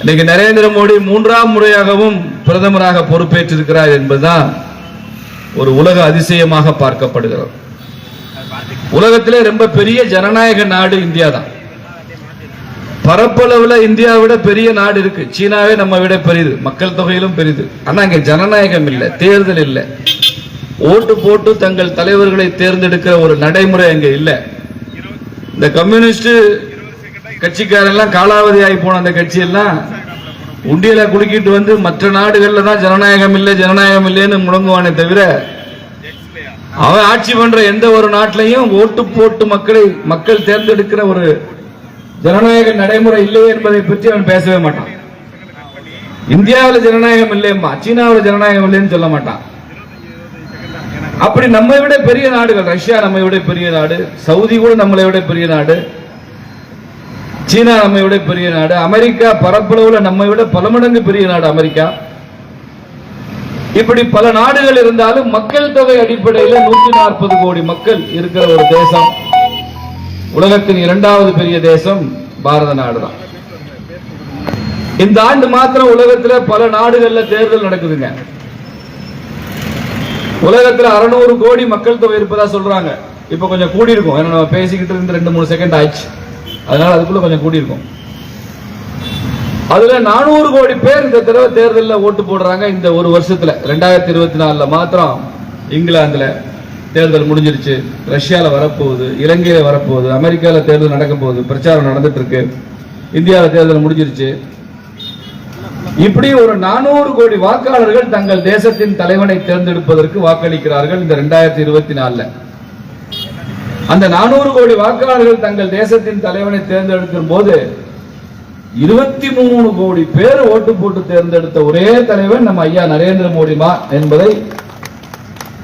இன்னைக்கு நரேந்திர மோடி மூன்றாம் முறையாகவும் பிரதமராக பொறுப்பேற்றிருக்கிறார் என்பதுதான் ஒரு உலக அதிசயமாக பார்க்கப்படுகிறது. உலகத்திலே ரொம்ப பெரிய ஜனநாயக நாடு இந்தியா தான் பரப்பளவுல இந்தியாவை விட பெரிய நாடு இருக்கு. சீனாவே நம்ம விட பெரியது மக்கள் தொகையிலும் பெரியது ஆனா அங்க ஜனநாயகம் இல்லை. தேர்தல் இல்லை. ஓட்டு போட்டு தங்கள் தலைவர்களை தேர்ந்தெடுக்கிற ஒரு நடைமுறை அங்க இல்லை. இந்த கம்யூனிஸ்ட் கட்சிக்காரெல்லாம் காலாவதி ஆகி போன அந்த கட்சி எல்லாம் உண்டியல குலுக்கிட்டு வந்து மற்ற நாடுகள்ல தான் ஜனநாயகம் இல்லை ஜனநாயகம் இல்லைன்னு முழங்குவானே தவிர அவன் ஆட்சி பண்ற எந்த ஒரு நாட்டிலையும் ஓட்டு போட்டு மக்களை மக்கள் தேர்ந்தெடுக்கிற ஒரு ஜனநாயக நடைமுறை இல்லையே என்பதை பற்றி அவன் பேசவே மாட்டான். இந்தியாவில் ஜனநாயகம் இல்லையம்மா சீனாவில் ஜனநாயகம் இல்லைன்னு சொல்ல மாட்டான். அப்படி நம்மை விட பெரிய நாடுகள் ரஷ்யா நம்மை விட பெரிய நாடு சவுதி கூட நம்மளை விட பெரிய நாடு சீனா நம்மை விட பெரிய நாடு அமெரிக்கா பரப்பளவுல நம்மை விட பல மடங்கு பெரிய நாடு அமெரிக்கா. இப்படி பல நாடுகள் இருந்தாலும் மக்கள் தொகை அடிப்படையில் நூத்தி நாற்பது கோடி மக்கள் இருக்கிற ஒரு தேசம். உலகத்தின் இரண்டாவது பெரிய தேசம் பாரத நாடு தான் இந்த ஆண்டு மாத்திரம் உலகத்துல பல நாடுகள்ல தேர்தல் நடக்குதுங்க. உலகத்துல அறுநூறு கோடி மக்கள் தொகை இருப்பதா சொல்றாங்க. இப்ப கொஞ்சம் கூடி இருக்கும் ஏன்னா நம்ம பேசிக்கிட்டு இருந்து ரெண்டு மூணு செகண்ட் ஆயிடுச்சு. அதனால அதுக்குள்ள கொஞ்சம் கூடி இருக்கும் அதுல நானூறு கோடி பேர் இந்த தடவை தேர்தலில் ஓட்டு போடுறாங்க இந்த ஒரு வருஷத்துல. ரெண்டாயிரத்தி இருபத்தி நாலுல மாத்திரம் இங்கிலாந்துல தேர்தல் முடிஞ்சிருச்சு. ரஷ்யாவில் வரப்போகுது இலங்கையில வரப்போகுது அமெரிக்காவில் தேர்தல் நடக்க போகுது பிரச்சாரம் நடந்துட்டு இருக்கு இந்தியாவில் தேர்தல் முடிஞ்சிருச்சு. இப்படி ஒரு நானூறு கோடி வாக்காளர்கள் தங்கள் தேசத்தின் தலைவனை தேர்ந்தெடுப்பதற்கு வாக்களிக்கிறார்கள் இந்த ரெண்டாயிரத்தி இருபத்தி நாலுல. அந்த நானூறு கோடி வாக்காளர்கள் தங்கள் தேசத்தின் தலைவனை தேர்ந்தெடுக்கும் போது இருபத்தி மூணு கோடி பேர் ஓட்டு போட்டு தேர்ந்தெடுத்த ஒரே தலைவன் நம்ம ஐயா நரேந்திர மோடிமா என்பதை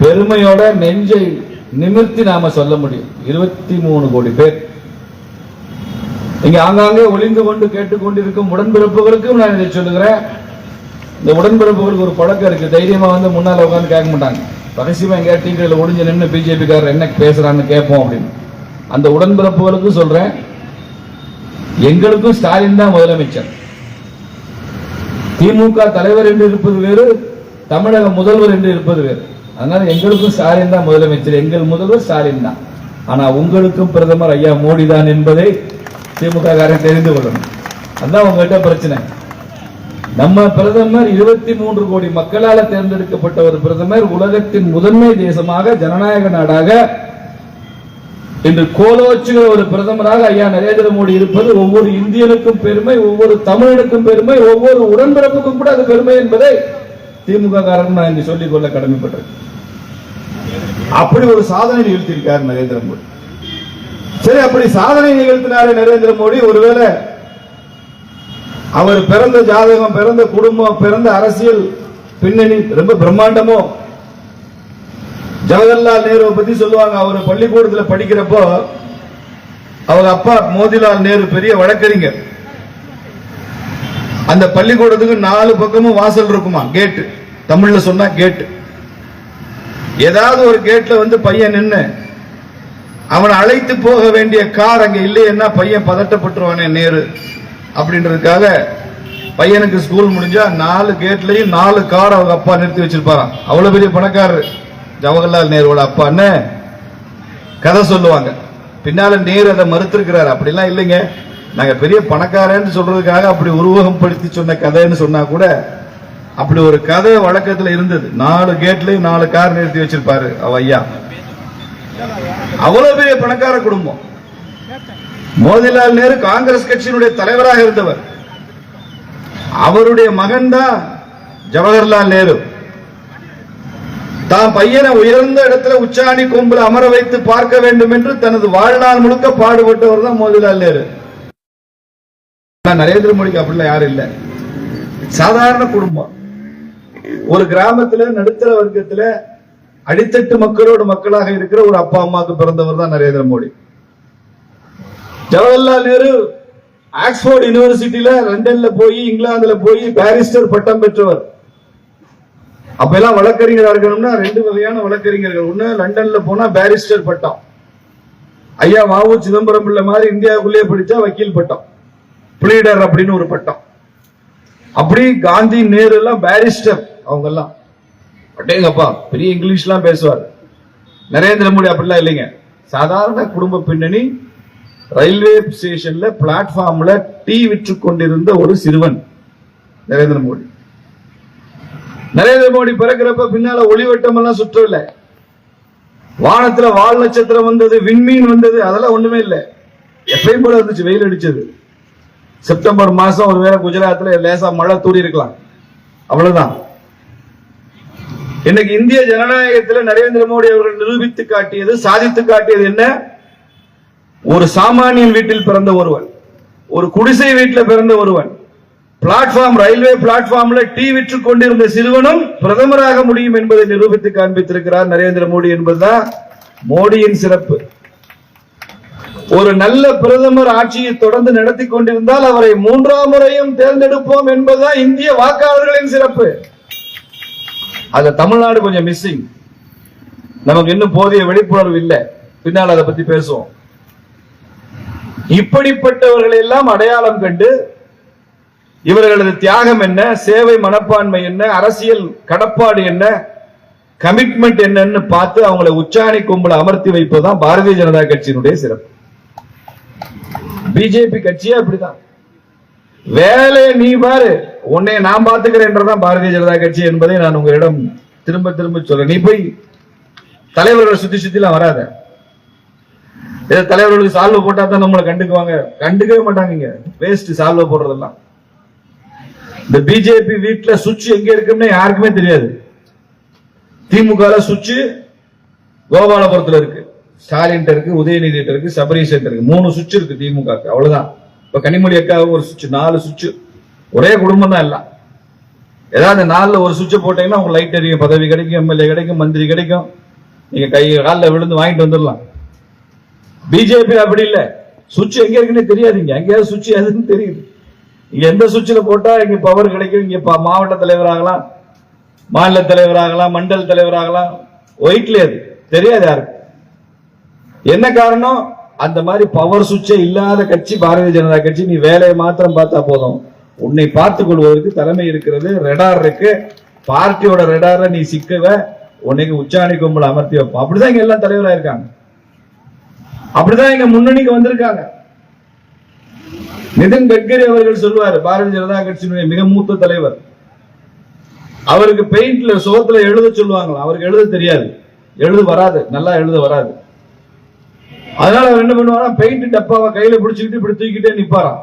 பெருமையோட நெஞ்சை நிமிர்த்தி நாம சொல்ல முடியும். இருபத்தி மூணு கோடி பேர். இங்க ஆங்காங்கே ஒளிந்து கொண்டு கேட்டுக்கொண்டிருக்கும் உடன்பிறப்புகளுக்கும் நான் இதை சொல்லுகிறேன். இந்த உடன்பிறப்புகளுக்கு ஒரு பழக்கம் இருக்கு. தைரியமா வந்து முன்னால உட்கார்ந்து கேட்க மாட்டாங்க. ரகசியமா எங்கேயா டீக்கடையில் ஒளிஞ்சு நின்று பிஜேபி காரர் என்ன பேசுறான்னு கேட்போம் அப்படின்னு. அந்த உடன்பிறப்புகளுக்கு சொல்றேன் எங்களுக்கும் ஸ்டாலின் தான் முதலமைச்சர். திமுக தலைவர் என்று இருப்பது வேறு தமிழக முதல்வர் என்று இருப்பது வேறு. அதனால எங்களுக்கும் ஸ்டாலின் தான் முதலமைச்சர் எங்கள் முதல்வர் ஸ்டாலின் தான். ஆனா உங்களுக்கும் பிரதமர் ஐயா மோடி தான் என்பதை திமுக காரன் தெரிந்து கொள்ளணும். அதான் உங்ககிட்ட பிரச்சனை. நம்ம பிரதமர் இருபத்தி மூன்று கோடி மக்களால் தேர்ந்தெடுக்கப்பட்ட ஒரு பிரதமர் உலகத்தின் முதன்மை தேசமாக ஜனநாயக நாடாக. இன்று கோலோச்சுகிற ஒரு பிரதமராக ஐயா நரேந்திர மோடி இருப்பது ஒவ்வொரு இந்தியனுக்கும் பெருமை ஒவ்வொரு தமிழனுக்கும் பெருமை ஒவ்வொரு உடன்பிறப்புக்கும் கூட அது பெருமை என்பதை திமுக காரன் நான் இங்கு சொல்லிக் கொள்ள கடமைப்பட்டிருக்கேன். அப்படி ஒரு சாதனை நிகழ்த்தியிருக்கார் நரேந்திர மோடி. சரி அப்படி சாதனை நிகழ்த்தினாரே நரேந்திர மோடி. ஒருவேளை அவர் பிறந்த ஜாதகம் பிறந்த குடும்பம் பிறந்த அரசியல் பின்னணி ரொம்ப பிரம்மாண்டமோ? ஜவஹர்லால் நேருவை பத்தி சொல்லுவாங்க. அவர் பள்ளிக்கூடத்துல படிக்கிறப்போ அவங்க அப்பா மோதிலால் நேரு பெரிய வழக்கறிஞர். அந்த பள்ளிக்கூடத்துக்கு நாலு பக்கமும் வாசல் இருக்குமா? கேட்டு தமிழ்ல சொன்னா கேட்டு ஏதாவது ஒரு கேட்ல வந்து பையன் நின்னு அவனை அழைத்து போக வேண்டிய கார் அங்க இல்லையன்னா பையன் பதட்டப்பட்டுருவானே நேரு. அப்படின்றதுக்காக பையனுக்கு ஸ்கூல் முடிஞ்சா நாலு கேட்லயும் நாலு கார் அவங்க அப்பா நிறுத்தி வச்சிருப்பாராம். அவ்வளவு பெரிய பணக்காரர். ஜவஹர்லால் நேருவோட அப்பான்னு கதை சொல்லுவாங்க. பின்னால நேரு அதை மறுத்திருக்கிறார். அப்படிலாம் இல்லைங்க. நாங்க பெரிய பணக்காரன்னு சொல்றதுக்காக அப்படி உருவகப்படுத்தி சொன்ன கதைன்னு சொன்னா கூட அப்படி ஒரு கதை வழக்கத்துல இருந்தது. நாலு கேட்லயும் நாலு கார் நிறுத்தி வச்சிருப்பாரு அவ ஐயா. அவ்வளவு பெரிய பணக்கார குடும்பம். மோதிலால் நேரு காங்கிரஸ் கட்சியினுடைய தலைவராக இருந்தவர். அவருடைய மகன் தான் ஜவஹர்லால் நேரு. தான் பையனை உயர்ந்த இடத்துல உச்சாணி கொம்பில் அமர வைத்து பார்க்க வேண்டும் என்று தனது வாழ்நாள் முழுக்க பாடுபட்டவர் தான் மோதிலால் நேரு. ஆனா நரேந்திர மோடிக்கு அப்படிலாம் யாரும் இல்ல. சாதாரண குடும்பம். ஒரு கிராமத்துல நடுத்தர வர்க்கத்துல அடித்தட்டு மக்களோடு மக்களாக இருக்கிற ஒரு அப்பா அம்மாவுக்கு பிறந்தவர் தான் நரேந்திர மோடி. ஜவஹர்லால் நேரு ஆக்ஸ்போர்ட் யூனிவர்சிட்டியில லண்டன்ல போய் இங்கிலாந்துல போய் பாரிஸ்டர் பட்டம் பெற்றவர். அப்ப எல்லாம் வழக்கறிஞராக இருக்கணும்னா ரெண்டு வகையான வழக்கறிஞர்கள். ஒண்ணு லண்டன்ல போனா பாரிஸ்டர் பட்டம். ஐயா வாவு சிதம்பரம் பிள்ளை மாதிரி இந்தியாவுக்குள்ளேயே படிச்சா வக்கீல் பட்டம். பிளீடர் அப்படின்னு ஒரு பட்டம். அப்படி காந்தி நேரு எல்லாம் பேரிஸ்டர் அவங்க எல்லாம் அட்டேங்கப்பா பெரிய இங்கிலீஷ்லாம் பேசுவார். நரேந்திர மோடி அப்படிலாம் இல்லைங்க. சாதாரண குடும்ப பின்னணி ரயில்வே ஸ்டேஷன்ல பிளாட்ஃபார்ம்ல டீ விற்று கொண்டிருந்த ஒரு சிறுவன் நரேந்திர மோடி. நரேந்திர மோடி பிறக்கிறப்ப பின்னால ஒளிவட்டம் எல்லாம் சுற்றவில்லை வானத்துல வால் நட்சத்திரம் வந்தது விண்மீன் வந்தது அதெல்லாம் ஒண்ணுமே இல்லை. எப்பயும் போல இருந்துச்சு வெயில் அடிச்சது. செப்டம்பர் மாசம் ஒருவேளை குஜராத்ல லேசா மழை தூரி இருக்கலாம். அவ்வளவுதான். இன்னைக்கு இந்திய ஜனநாயகத்தில் நரேந்திர மோடி அவர்கள் நிரூபித்து காட்டியது சாதித்து காட்டியது என்ன? ஒரு சாமானியன் வீட்டில் பிறந்த ஒருவன் ஒரு குடிசை வீட்டில் பிறந்த ஒருவன் பிளாட்ஃபார்ம் ரயில்வே பிளாட்ஃபார்ம்ல டீ விற்று கொண்டிருந்த சிறுவனும் பிரதமராக முடியும் என்பதை நிரூபித்து காண்பித்திருக்கிறார் நரேந்திர மோடி என்பதுதான் மோடியின் சிறப்பு. ஒரு நல்ல பிரதமர் ஆட்சியை தொடர்ந்து நடத்தி கொண்டிருந்தால் அவரை மூன்றாம் முறையும் தேர்ந்தெடுப்போம் என்பதுதான் இந்திய வாக்காளர்களின் சிறப்பு. அது தமிழ்நாடு கொஞ்சம் மிஸ்ஸிங் நமக்கு இன்னும் போதிய விழிப்புணர்வு இல்லை. பின்னால் அதை பத்தி பேசுவோம். இப்படிப்பட்டவர்களை எல்லாம் அடையாளம் கண்டு இவர்களது தியாகம் என்ன சேவை மனப்பான்மை என்ன அரசியல் கடப்பாடு என்ன கமிட்மெண்ட் என்னன்னு பார்த்து அவங்களை உச்சாணி கும்பல அமர்த்தி வைப்பதுதான் பாரதிய ஜனதா கட்சியினுடைய சிறப்பு. பிஜேபி கட்சியே அப்படிதான். வேலையை நீ பாரு உன்னை நான் பாத்துக்கிறேன்றதான் பாரதிய ஜனதா கட்சி என்பதை நான் உங்களிடம் திரும்ப திரும்ப சொல்றேன். நீ போய் தலைவர்களை சுத்தி சுத்திலாம் வராத. ஏதோ தலைவர்களுக்கு சால்வை போட்டா தான் நம்மளை கண்டுக்குவாங்க. கண்டுக்கவே மாட்டாங்க வேஸ்ட் சால்வை போடுறதெல்லாம். இந்த பிஜேபி வீட்டுல சுவிட்ச் எங்க இருக்குன்னு யாருக்குமே தெரியாது. திமுக சுவிட்ச் கோபாலபுரத்துல இருக்கு. ஸ்டாலின் இருக்கு உதயநிதி இருக்கு சபரீஷ் இருக்கு. மூணு சுவிட்ச் இருக்கு திமுக அவ்வளவுதான். இப்ப கனிமொழி அக்காவுக்கு ஒரு சுவிட்ச் நாலு சுவிட்ச் ஒரே குடும்பம் தான் எல்லாம். ஏதாவது நாலுல ஒரு சுவிட்ச் போட்டீங்கன்னா உங்களுக்கு லைட் எரியும் பதவி கிடைக்கும் எம்எல்ஏ கிடைக்கும் மந்திரி கிடைக்கும். நீங்க கை காலில் விழுந்து வாங்கிட்டு வந்துடலாம். பிஜேபி அப்படி இல்ல. சுவிட்ச் எங்க இருக்குன்னு தெரியாதுங்க. எங்கேயாவது சுவிட்ச் எதுன்னு தெரியுது. இங்க எந்த சுவிட்சில் போட்டா இங்க பவர் கிடைக்கும். இங்க மாவட்ட தலைவராகலாம் மாநில தலைவராகலாம் மண்டல் தலைவராகலாம் ஒயிட்ல அது. தெரியாது யாருக்கு. என்ன காரணம்? அந்த மாதிரி பவர் சுவிட்சே இல்லாத கட்சி பாரதிய ஜனதா கட்சி நீ வேலையை மாத்திரம் பார்த்தா போதும். உன்னை பார்த்துக் கொள்வதற்கு தலைமை இருக்கிறது ரெடார் இருக்கு. பார்ட்டியோட ரெடார்ல நீ சிக்கவ உன்னைக்கு உச்சாணி கும்பல் அமர்த்தி வைப்போம். அப்படிதான் இங்க எல்லாம் தலைவராக இருக்காங்க அப்படிதான் எங்க முன்னணிக்கு வந்திருக்காங்க. நிதின் கட்கரி அவர்கள் சொல்வார் பாரதிய ஜனதா கட்சியினுடைய மிக மூத்த தலைவர். அவருக்கு பெயிண்ட்ல சுகத்துல எழுத சொல்லுவாங்களாம். அவருக்கு எழுத தெரியாது. எழுத வராது நல்லா எழுத வராது. அதனால அவர் என்ன பண்ணுவாரா பெயிண்ட் டப்பாவை கையில பிடிச்சுக்கிட்டு இப்படி தூக்கிட்டே நிப்பாராம்.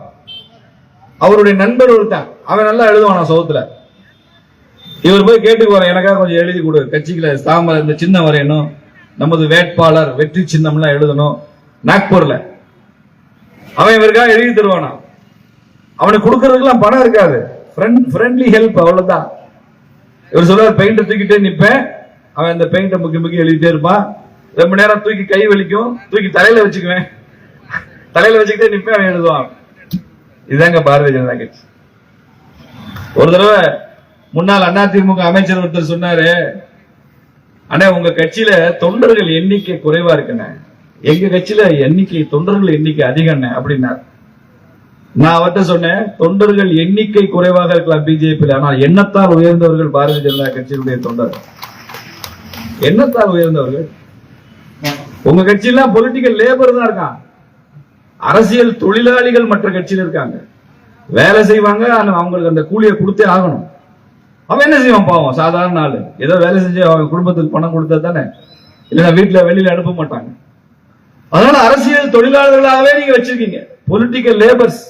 அவருடைய நண்பர் ஒருத்தன் அவன் நல்லா எழுதுவானா சுகத்துல. இவர் போய் கேட்டுக்குவார் எனக்காக கொஞ்சம் எழுதி கொடு. கட்சிகளை தாமரை இந்த சின்னம் வரையணும். நமது வேட்பாளர் வெற்றி சின்னம்லாம் எழுதணும். நாக்பூர்ல அவன் இவருக்காக எழுதி தருவானா? அவனுக்கு கொடுக்கறதுக்கெல்லாம் பணம் இருக்காது. ஃப்ரெண்ட்லி ஹெல்ப் அவ்வளவுதான். இவர் சொல்லுவார் பெயிண்ட் தூக்கிட்டே நிப்பேன். அவன் அந்த பெயிண்டை முக்கி முக்கி எழுதிட்டே இருப்பான். ரொம்ப நேரம் தூக்கி கை வலிக்கும். தூக்கி தலையில வச்சுக்குவேன். தலையில வச்சுக்கிட்டே நிப்பேன் அவன் எழுதுவான். இதுதாங்க பாரதிய ஜனதா கட்சி. ஒரு தடவை முன்னாள் அதிமுக அமைச்சர் ஒருத்தர் சொன்னாரு அண்ணே உங்க கட்சியில தொண்டர்கள் எண்ணிக்கை குறைவா இருக்குண்ணே. எங்க கட்சியில எண்ணிக்கை தொண்டர்கள் எண்ணிக்கை அதிகம் அப்படின்னார். நான் அவர்கிட்ட சொன்னேன் தொண்டர்கள் எண்ணிக்கை குறைவாக இருக்கலாம் பிஜேபி ஆனால் எண்ணத்தால் உயர்ந்தவர்கள் பாரதிய ஜனதா கட்சியினுடைய தொண்டர்கள் எண்ணத்தால் உயர்ந்தவர்கள்? உங்க கட்சியெல்லாம் பொலிட்டிக்கல் லேபர் தான் இருக்கான். அரசியல் தொழிலாளிகள் மற்ற கட்சியில் இருக்காங்க. வேலை செய்வாங்க அவங்களுக்கு அந்த கூலியை கொடுத்தே ஆகணும். அவன் என்ன செய்வான் பாவம்? சாதாரண ஆளு. ஏதோ வேலை செஞ்சு அவன் குடும்பத்துக்கு பணம் கொடுத்தா தானே? இல்லைன்னா வீட்டுல வெளியில அனுப்ப மாட்டாங்க. அதனால அரசியல் தொழிலாளர்களாகவே நீங்க வச்சிருக்கீங்க. பொலிட்டிக்கல் லேபர்ஸ்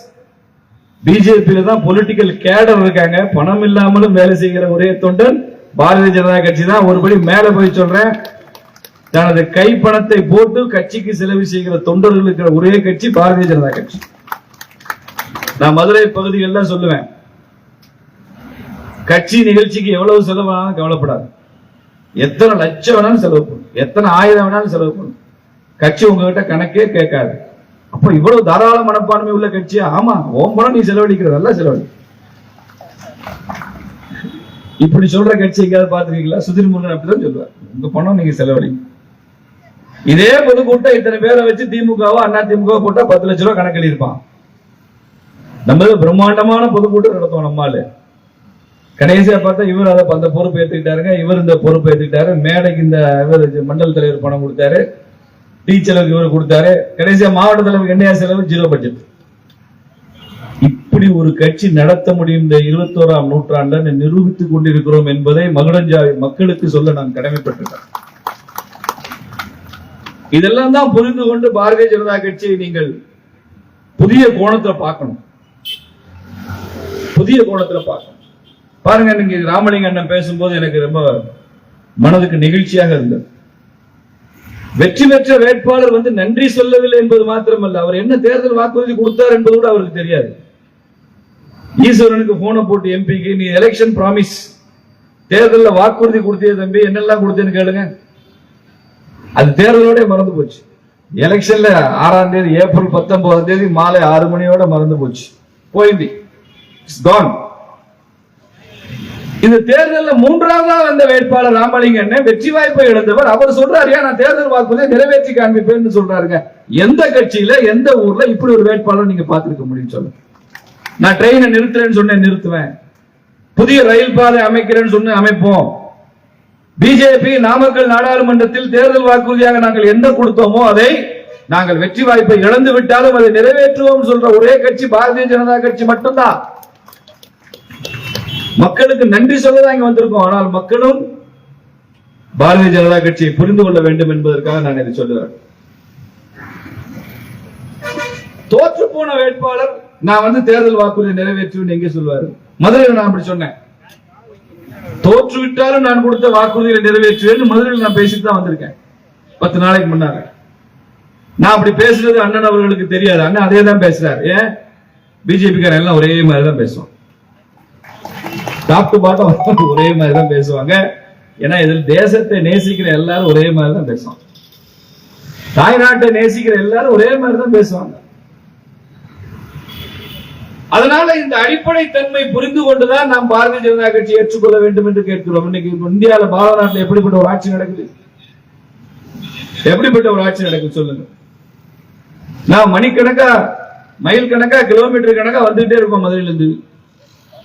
பிஜேபியில தான் பொலிட்டிக்கல் கேடர் இருக்காங்க. பணம் இல்லாமலும் வேலை செய்கிற ஒரே தொண்டன் பாரதிய ஜனதா கட்சி தான். ஒருபடி மேல போய் சொல்றேன். தனது கை பணத்தை போட்டு கட்சிக்கு செலவு செய்கிற தொண்டர்கள் இருக்கிற ஒரே கட்சி பாரதிய ஜனதா கட்சி. நான் மதுரை பகுதிகளில் சொல்லுவேன். கட்சி நிகழ்ச்சிக்கு எவ்வளவு செலவானாலும் கவலைப்படாது. எத்தனை லட்சம் வேணாலும் செலவு பண்ணும் எத்தனை ஆயிரம் வேணாலும் செலவு பண்ணும் கட்சி உங்ககிட்ட கணக்கே கேட்காது. அப்ப இவ்வளவு தாராள மனப்பான்மை உள்ள கட்சியா? ஆமா. ஓம் பணம் நீ செலவழிக்கிற நல்லா செலவழி. இப்படி சொல்ற கட்சி எங்கேயாவது பாத்துருக்கீங்களா சுதிர் முருகன் அப்படிதான் சொல்லுவார். உங்க பணம் நீங்க செலவழி. இதே பொதுக்கூட்டம் இத்தனை பேரை வச்சு திமுகவோ அண்ணா திமுக போட்டா பத்து லட்ச ரூபா கணக்கு இருப்பான் நம்ம பிரம்மாண்டமான பொதுக்கூட்டம் நடத்துவோம் நம்மால. கடைசியா பார்த்தா இவர் அதை அந்த பொறுப்பு ஏத்துக்கிட்டாருங்க இவர் இந்த பொறுப்பு ஏத்துக்கிட்டாரு. மேடைக்கு இந்த இவர் மண்டல தலைவர் பணம் கொடுத்தாரு. டீ செலவுக்கு இவர் கொடுத்தாரு. கடைசியா மாவட்ட தலைவர் என்னையா செலவு ஜீரோ பட்ஜெட் இப்படி ஒரு கட்சி நடத்த முடியும் இந்த இருபத்தோராம் நூற்றாண்டு நிரூபித்துக் கொண்டிருக்கிறோம் என்பதை மகுடஞ்சாவி மக்களுக்கு சொல்ல நான் கடமைப்பட்டிருக்கேன். இதெல்லாம் தான் புரிந்து கொண்டு பாரதிய ஜனதா கட்சியை நீங்கள் புதிய கோணத்துல பார்க்கணும். புதிய கோணத்துல பார்க்கணும். பாருங்க நீங்க ராமலிங்க அண்ணன் பேசும்போது எனக்கு ரொம்ப மனதுக்கு நெகிழ்ச்சியாக இருந்தது. வெற்றி பெற்ற வேட்பாளர் வந்து நன்றி சொல்லவில்லை என்பது மாத்திரமல்ல. அவர் என்ன தேர்தல் வாக்குறுதி கொடுத்தார் என்பது கூட அவருக்கு தெரியாது. ஈஸ்வரனுக்கு போனை போட்டு எம்பிக்கு நீ எலெக்ஷன் ப்ராமிஸ் தேர்தல்ல வாக்குறுதி கொடுத்திய தம்பி என்னெல்லாம் கொடுத்தேன்னு கேளுங்க. அது தேர்தலோட மறந்து போச்சு. எலெக்ஷன்ல ஆறாம் தேதி ஏப்ரல் பத்தொன்பதாம் தேதி மாலை ஆறு மணியோட மறந்து போச்சு. போயிந்தி. கான் இந்த தேர்தல்ல நாள் வந்த வேட்பாளர் ராமலிங்கன் வெற்றி வாய்ப்பை இழந்தவர். அவர் சொல்றாருயா "ஏன் நான் தேர்தல் வாக்குறுதியை நிறைவேற்றி காண்பிப்பேன்னு சொல்றாருங்க. எந்த கட்சியில எந்த ஊர்ல இப்படி ஒரு வேட்பாளர் நீங்க பார்த்திருக்க முடியும் சொல்லுங்க. நான் ட்ரெயினை நிறுத்துறேன்னு சொன்னேன் நிறுத்துவேன். புதிய ரயில் பாதை அமைக்கிறேன்னு சொன்ன அமைப்போம். பிஜேபி நாமக்கல் நாடாளுமன்றத்தில் தேர்தல் வாக்குறுதியாக நாங்கள் என்ன கொடுத்தோமோ அதை நாங்கள் வெற்றி வாய்ப்பை இழந்து விட்டாலும் அதை நிறைவேற்றுவோம் சொல்ற ஒரே கட்சி பாரதிய ஜனதா கட்சி மட்டும்தான். மக்களுக்கு நன்றி சொல்லதான் இங்க வந்திருக்கோம். ஆனால் மக்களும் பாரதிய ஜனதா கட்சியை புரிந்து கொள்ள வேண்டும் என்பதற்காக நான் இதை சொல்லுவேன் தோற்று போன வேட்பாளர் நான் வந்து தேர்தல் வாக்குறுதி நிறைவேற்றுவேன் எங்கே சொல்லுவாரு? மதுரையில் நான் அப்படி சொன்னேன். தோற்று விட்டாலும் நான் கொடுத்த வாக்குறுதிகளை நிறைவேற்றுவேன் மதுரையில் நான் பேசிட்டு தான் வந்திருக்கேன். பத்து நாளைக்கு முன்னாங்க நான் அப்படி பேசுறது அண்ணன் அவர்களுக்கு தெரியாது. அண்ணன் அதே தான் பேசுறாரு. ஏன்? பிஜேபி எல்லாம் ஒரே மாதிரி தான் பேசுவோம் டாப் டு பாட்டம் ஒரே மாதிரி தான் பேசுவாங்க. ஏன்னா இதில் தேசத்தை நேசிக்கிற எல்லாரும் ஒரே மாதிரி தான் பேசுவாங்க. தாய்நாட்டை நேசிக்கிற எல்லாரும் ஒரே மாதிரி தான் பேசுவாங்க. அதனால இந்த அடிப்படை தன்மை புரிந்து கொண்டுதான் நாம் பாரதிய ஜனதா கட்சி ஏற்றுக்கொள்ள வேண்டும் என்று கேட்கிறோம். இன்னைக்கு இந்தியாவில பாரத நாட்டில் எப்படிப்பட்ட ஒரு ஆட்சி நடக்குது? எப்படிப்பட்ட ஒரு ஆட்சி நடக்குது சொல்லுங்க. நான் மணிக்கணக்கா மைல் கணக்கா கிலோமீட்டர் கணக்கா வந்துகிட்டே இருக்கோம் மதுரையிலிருந்து.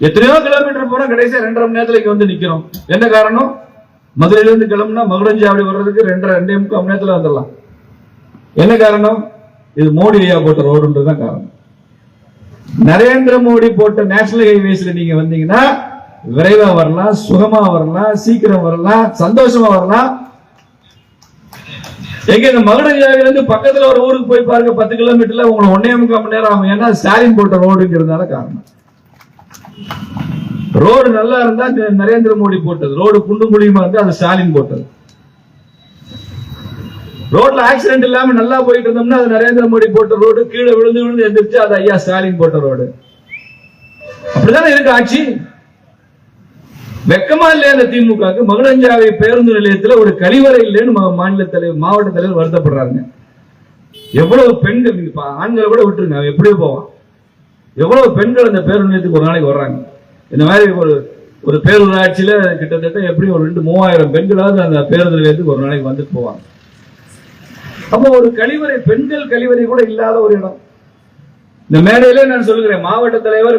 எத்தனையோ கிலோமீட்டர் போறோம் கடைசியா ரெண்டரை மணி நேரத்துல இங்க வந்து நிக்கிறோம். என்ன காரணம்? மதுரையில இருந்து கிளம்புனா மகுடஞ்சாவடி வர்றதுக்கு ரெண்டரை ரெண்டே முக்கால் மணி நேரத்துல வந்துடலாம். என்ன காரணம்? இது மோடி ஐயா போட்ட ரோடுன்றதுதான் காரணம். நரேந்திர மோடி போட்ட நேஷனல் ஹைவேஸ்ல நீங்க வந்தீங்கன்னா விரைவா வரலாம் சுகமா வரலாம் சீக்கிரம் வரலாம் சந்தோஷமா வரலாம். எங்க இந்த மகுடஞ்சாவில இருந்து பக்கத்துல ஒரு ஊருக்கு போய் பாருங்க பத்து கிலோமீட்டர்ல உங்களை ஒன்னே முக்கால் மணி நேரம் ஆகும். ஏன்னா ஸ்டாலின் போட்ட ரோடுங்கிறதுனால காரணம். ரோடு நல்லா இருந்தா நரேந்திர மோடி போட்டது. ரோடு குண்டு குழியுமா இருந்தா அது ஸ்டாலின் போட்டது. ரோட்ல ஆக்சிடென்ட் இல்லாம நல்லா போயிட்டு இருந்தோம்னா அது நரேந்திர மோடி போட்ட ரோடு. கீழே விழுந்து விழுந்து எந்திரிச்சு அது ஐயா ஸ்டாலின் போட்ட ரோடு. அப்படிதானே இருக்கு ஆட்சி? வெக்கமா இல்லையா அந்த திமுகவுக்கு? மகுடஞ்சாவை பேருந்து நிலையத்துல ஒரு கழிவறை இல்லைன்னு மாநில தலைவர் மாவட்ட தலைவர் வருத்தப்படுறாங்க எவ்வளவு பெண்கள் ஆண்களை கூட விட்டுருங்க. அவன் எப்படியோ போவான். எவ்வளவு பெண்கள் அந்த பேருந்து நிலையத்துக்கு ஒரு நாளைக்கு வர்றாங்க? இந்த மாதிரி ஒரு ஒரு பேரூராட்சியில கிட்டத்தட்ட எப்படி ஒரு ரெண்டு மூவாயிரம் பெண்களாவது அந்த பேருந்து நிலையத்துக்கு ஒரு நாளைக்கு வந்துட்டு போவாங்க. அப்போ ஒரு கழிவறை பெண்கள் கழிவறை கூட இல்லாத ஒரு இடம். இந்த மேடையிலே நான் சொல்லுகிறேன் மாவட்ட தலைவர்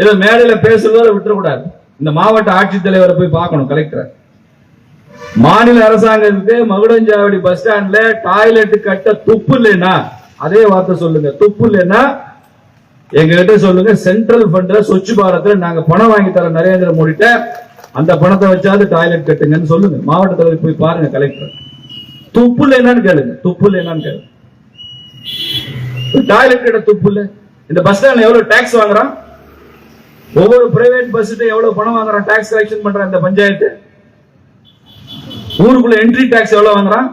ஏதோ மேடையில பேசுறதோட விட்டுறக்கூடாது. இந்த மாவட்ட ஆட்சித்தலைவரை போய் பார்க்கணும் கலெக்டரை. மாநில அரசாங்கத்துக்கு மகுடஞ்சாவடி பஸ் ஸ்டாண்ட்ல டாய்லெட் கட்ட துப்பு இல்லைன்னா அதே வார்த்தை சொல்லுங்க துப்பு இல்லைன்னா எங்ககிட்ட சொல்லுங்க சென்ட்ரல் ஃபண்ட்ல சொச்சு பாரத்ல நாங்க பணம் வாங்கி தர நரேந்திர மோடிட்ட அந்த பணத்தை வச்சாவது டாய்லெட் கட்டுங்கன்னு சொல்லுங்க. மாவட்ட தலைவர் போய் பாருங்க கலெக்டர் துப்பு என்னன்னு கேளுங்க துப்புல என்னன்னு கேளுங்க. டாய்லெட் கட்ட துப்புல. இந்த பஸ் ஸ்டாண்ட்ல எவ்வளவு டாக்ஸ் வாங்குறான்? ஒவ்வொரு பிரைவேட் பஸ்ஸுக்கு எவ்வளவு பணம் வாங்குறான்? டாக்ஸ் கலெக்ஷன் பண்ற இந்த பஞ்சாயத்து? ஊருக்குள்ள என்ட்ரி டாக்ஸ் எவ்வளவு வாங்குறான்?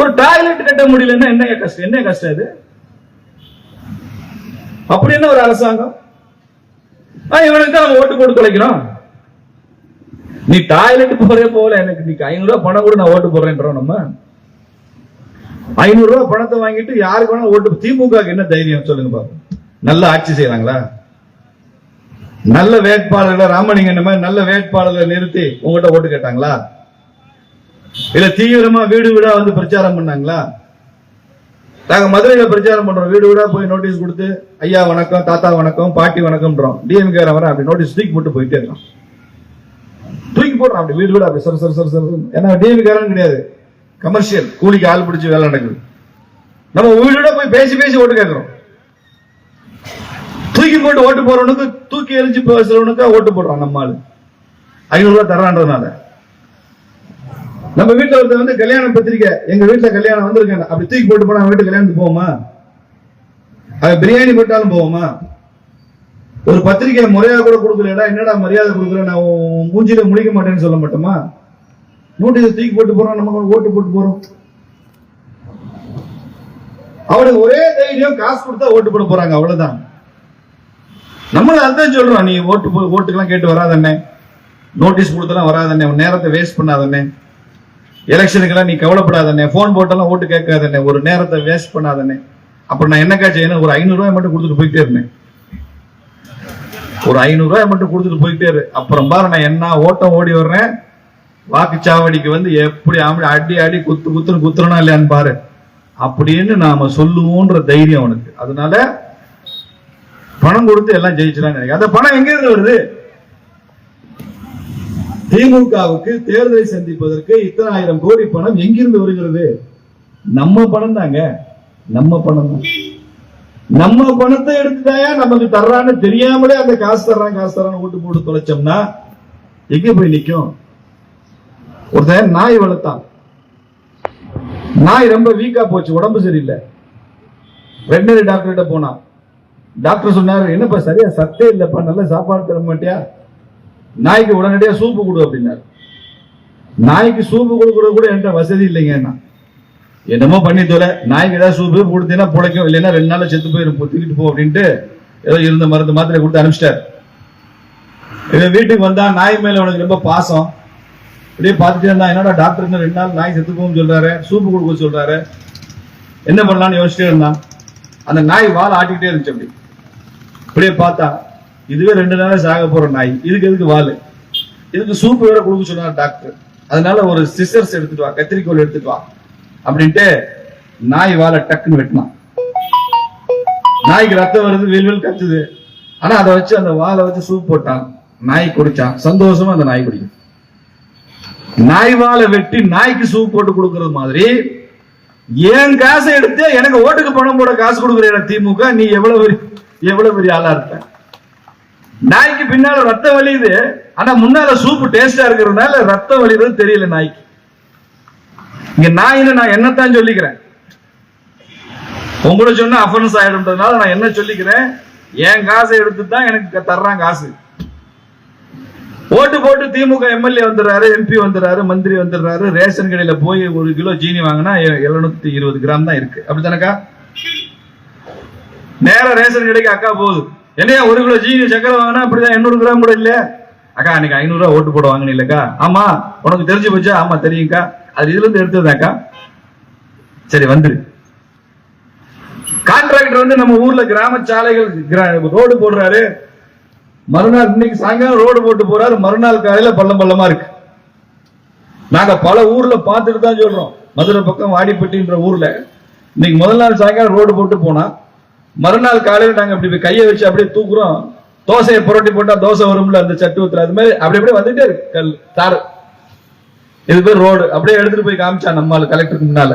ஒரு டாய்லெட் கட்ட முடியலன்னா என்ன கஷ்டம்? என்ன கஷ்டம் இது? அப்படி என்ன ஒரு அரசாங்கம்? ஆ, இவனுக்கு நம்ம ஓட்டு போட்டு தொலைக்கிறோம். நீ டாய்லெட் போறே போகல எனக்கு நீ ஐநூறு ரூபாய் பணம் கூட நான் ஓட்டு போடுறேன்றோம் நம்ம. ஐநூறு ரூபாய் பணத்தை வாங்கிட்டு யாருக்கு வேணா ஓட்டு திமுக என்ன தைரியம் சொல்லுங்க பாப்போம். நல்ல ஆட்சி செய்யறாங்களா நல்ல வேட்பாளர்களை ராமலிங்கன் மாதிரி நல்ல வேட்பாளர்களை நிறுத்தி உங்ககிட்ட ஓட்டு கேட்டாங்களா? இல்ல தீவிரமா வீடு வீடா வந்து பிரச்சாரம் பண்ணாங்களா? நாங்க மதுரையில பிரச்சாரம் பண்றோம். வீடு வீடா போய் நோட்டீஸ் கொடுத்து ஐயா வணக்கம் தாத்தா வணக்கம் பாட்டி வணக்கம்ன்றோம். டிஎம்கே வர அப்படி நோட்டீஸ் தூக்கி போட்டு போயிட்டே இருக்கான் தூக்கி போடுறான் அப்படி வீடு வீடு அப்படி சரி சரி சரி சரி. ஏன்னா டிஎம்கே கிடையாது. கமர்ஷியல் கூலிக்கு ஆள் பிடிச்சி வேலை நடக்குது. நம்ம வீடு போய் பேசி பேசி ஓட்டு கேட்குறோம். தூக்கி போட்டு ஓட்டு போறவனுக்கு தூக்கி எரிஞ்சு பேசுறவனுக்கு ஓட்டு போடுறான் நம்ம ஆளு. ஐநூறுரூவா தரான்றதுனால நம்ம வீட்டுல ஒருத்தர் வந்து கல்யாணம் பத்திரிக்கை எங்க வீட்டுல கல்யாணம் வந்திருக்கேன் அப்படி தூக்கி போட்டு போனா வீட்டு கல்யாணத்துக்கு போவோமா? அது பிரியாணி போட்டாலும் போவோமா? ஒரு பத்திரிக்கை முறையா கூட கொடுக்கலடா என்னடா மரியாதை கொடுக்குற? நான் மூஞ்சில முடிக்க மாட்டேன்னு சொல்ல மாட்டோமா? நோட்டீஸ் தூக்கி போட்டு போறோம் நம்ம ஓட்டு போட்டு போறோம். அவனுக்கு ஒரே தைரியம் காசு கொடுத்தா ஓட்டு போட போறாங்க அவ்வளவுதான். நம்மள அதான் சொல்றோம் நீ ஓட்டு போ- ஓட்டுக்கெல்லாம் கேட்டு வராதண்ணே. நோட்டீஸ் கொடுத்தெல்லாம் வராதண்ணே உன் நேரத்தை வேஸ்ட் பண்ணாதண்ணே. எலெக்ஷனுக்கெல்லாம் நீ கவலைப்படாதண்ணே. ஃபோன் போட்டெல்லாம் ஓட்டு கேட்காதண்ணே. ஒரு நேரத்தை வேஸ்ட் பண்ணாதண்ணே. அப்புறம் நான் என்னக்கா செய்யணும்? ஒரு ஐநூறுரூவாய் மட்டும் கொடுத்துட்டு போயிட்டே இருந்தேன். ஒரு ஐநூறுரூவாய் மட்டும் கொடுத்துட்டு போயிட்டே இரு. அப்புறம் பாரு நான் என்ன ஓட்டம் ஓடி வர்றேன்? வாக்குச்சாவடிக்கு வந்து எப்படி ஆம்படி அடி அடி குத்து குத்துன்னு குத்துறனா இல்லையான்னு பாரு. அப்படின்னு நாம சொல்லுவோன்ற தைரியம் அவனுக்கு. அதனால பணம் கொடுத்து எல்லாம் ஜெயிச்சுறாங்க அதை அந்த பணம் எங்க இருந்து வருது? திமுகவுக்கு தேர்தலை சந்திப்பதற்கு இத்தனை ஆயிரம் கோடி பணம் எங்கிருந்து வருகிறது? நம்ம பணம் தாங்க நம்ம பணம் தான். நம்ம பணத்தை எடுத்துட்டாயா நமக்கு தர்றான்னு தெரியாமலே அந்த காசு தர்றான் காசு தர்றான்னு ஓட்டு போட்டு தொலைச்சோம்னா எங்க போய் நிற்கும் ஒருத்தன் நாய் வளர்த்தான். நாய் ரொம்ப வீக்கா போச்சு உடம்பு சரியில்லை. வெட்டினரி டாக்டர்கிட்ட போனான். டாக்டர் சொன்னாரு என்னப்பா சரியா? சத்தே இல்லப்பா நல்ல சாப்பாடு தர மாட்டியா? நாய்க்கு உடனடியாக சூப்பு கொடு அப்படின்னாரு. நாய்க்கு சூப்பு கொடுக்கறது கூட என்கிட்ட வசதி இல்லைங்கன்னா என்னமோ பண்ணி தொலை. நாய்க்கு ஏதாவது சூப்பு கொடுத்தீங்கன்னா பிழைக்கும் இல்லைன்னா ரெண்டு நாள் செத்து போயிடும் போ, தூக்கிட்டு போ அப்படின்ட்டு ஏதோ இருந்த மருந்து மாத்திரை கொடுத்து அனுப்பிச்சிட்டார். இவன் வீட்டுக்கு வந்தா நாய் மேல உனக்கு ரொம்ப பாசம். அப்படியே பார்த்துட்டே இருந்தா என்னடா டாக்டர் ரெண்டு நாள் நாய் செத்து போகும் சொல்றாரு. சூப்பு கொடுக்க சொல்றாரு. என்ன பண்ணலாம்னு யோசிச்சிட்டே இருந்தான். அந்த நாய் வாழை ஆட்டிக்கிட்டே இருந்துச்சு அப்படி. அப்படியே பார்த்தா இதுவே ரெண்டு நாளே சாக போற நாய். இதுக்கு எதுக்கு வாலு? இதுக்கு சூப்பு வேற கொடுக்க சொன்னார் டாக்டர். அதனால ஒரு சிசர்ஸ் எடுத்துட்டு வா கத்திரிக்கோல் எடுத்துட்டு வா அப்படின்ட்டு நாய் வாழை டக்குன்னு வெட்டினான். நாய்க்கு ரத்தம் வருது வெல் வெல் கத்துது. ஆனா அதை வச்சு அந்த வாழை வச்சு சூப் போட்டான். நாய் குடிச்சான். சந்தோஷமா அந்த நாய் குடிக்கும். நாய் வாழை வெட்டி நாய்க்கு சூப் போட்டு கொடுக்கறது மாதிரி என் காசை எடுத்து எனக்கு ஓட்டுக்கு பணம் போட காசு கொடுக்குற திமுக. நீ எவ்வளவு பெரிய- எவ்வளவு பெரிய ஆளா இருக்க நாய்க்கு பின்னால ரத்தம் வலியுது. ஆனா முன்னால சூப்பு டேஸ்டா இருக்கிறதுனால ரத்தம் வலியுறது தெரியல நாய்க்கு. இங்க நாயின்னு நான் என்னத்தான் சொல்லிக்கிறேன்? உங்களை சொன்ன அஃபன்ஸ் ஆயிடும்ன்றதுனால நான் என்ன சொல்லிக்கிறேன்? என் காசை எடுத்து தான் எனக்கு தர்றான் காசு. ஓட்டு போட்டு திமுக எம்எல்ஏ வந்துடுறாரு எம்பி வந்துடுறாரு மந்திரி வந்துடுறாரு ரேஷன் கடையில போய் ஒரு கிலோ ஜீனி வாங்கினா எழுநூத்தி இருபது கிராம் தான் இருக்கு. அப்படித்தானக்கா? நேரம் ரேஷன் கடைக்கு அக்கா போகுது. என்னையா ஒரு கிலோ ஜீனி சக்கரை வாங்கினா அப்படிதான் எண்ணூறு கிராம் கூட இல்லையா? அக்கா அன்னைக்கு ஐநூறுரூவா ஓட்டு போட வாங்கினீ இல்லக்கா ஆமா உனக்கு தெரிஞ்சு போச்சா? ஆமா தெரியுங்கக்கா அது இதுல இருந்து எடுத்ததாக்கா சரி வந்துரு கான்ட்ராக்டர் வந்து நம்ம ஊர்ல கிராம சாலைகள் ரோடு போடுறாரு. மறுநாள் இன்னைக்கு சாயங்காலம் ரோடு போட்டு போறாரு. மறுநாள் காலையில பள்ளம் பள்ளமா இருக்கு. நாங்க பல ஊர்ல பார்த்துட்டு தான் சொல்றோம். மதுரை பக்கம் வாடிப்பட்டின்ற ஊர்ல. இன்னைக்கு முதல் நாள் சாயங்காலம் ரோடு போட்டு போனா மறுநாள் காலையில நாங்க அப்படி கையை வச்சு அப்படியே தூக்குறோம். தோசையை புரட்டி போட்டா தோசை வரும்ல அந்த சட்டு ஊத்துல அது மாதிரி அப்படி அப்படியே வந்துட்டே இருக்கு. கல் தாரு. இது பேர் ரோடு. அப்படியே எடுத்துட்டு போய் காமிச்சா நம்மால் கலெக்டருக்கு முன்னால.